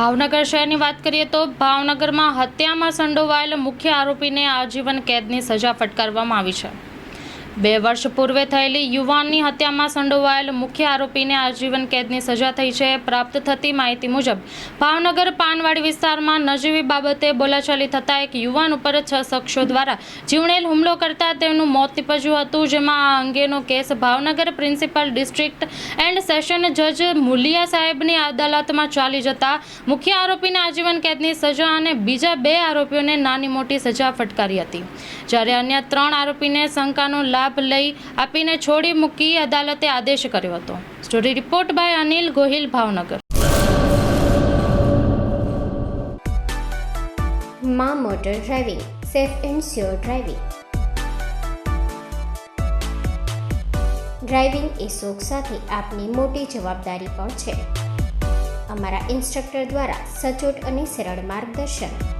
ભાવનગર શહેરની વાત કરીએ તો ભાવનગરમાં હત્યામાં સંડોવાયેલ મુખ્ય આરોપીને આજીવન કેદની સજા ફટકારવામાં આવી છે. બે વર્ષ પૂર્વે થયેલી યુવાનની હત્યામાં સંડોવાયેલ મુખ્ય આરોપીને આજીવન કેદની સજા થઈ છે. પ્રાપ્ત થતી માહિતી મુજબ, ભાવનગર પાનવાડી વિસ્તારમાં નજીવી બાબતે બોલાચાલી થતાં એક યુવાન ઉપર છ શખ્સો દ્વારા જીવણેલ હુમલો કરતા તેનું મોત નીપજ્યું હતું, જેમાં આ અંગેનો case Bhavnagar principal district and session જજ મુલિયા સાહેબની અદાલતમાં ચાલી જતા મુખ્ય આરોપીને આજીવન કેદની સજા અને બીજા બે આરોપીઓને નાની મોટી સજા ફટકારી હતી. જ્યારે અન્ય ત્રણ આરોપીને શંકાનો લાભ લઈ આપીને છોડી મૂકી અદાલતે આદેશ કર્યો હતો. Story report by Anil Gohil, Bhavnagar. માં motor driving, safe and sure driving. Driving એ શોખ સાથે આપની મોટી જવાબદારી પણ છે. અમારા ઇન્સ્ટ્રક્ટર દ્વારા સચોટ અને સરળ માર્ગદર્શન.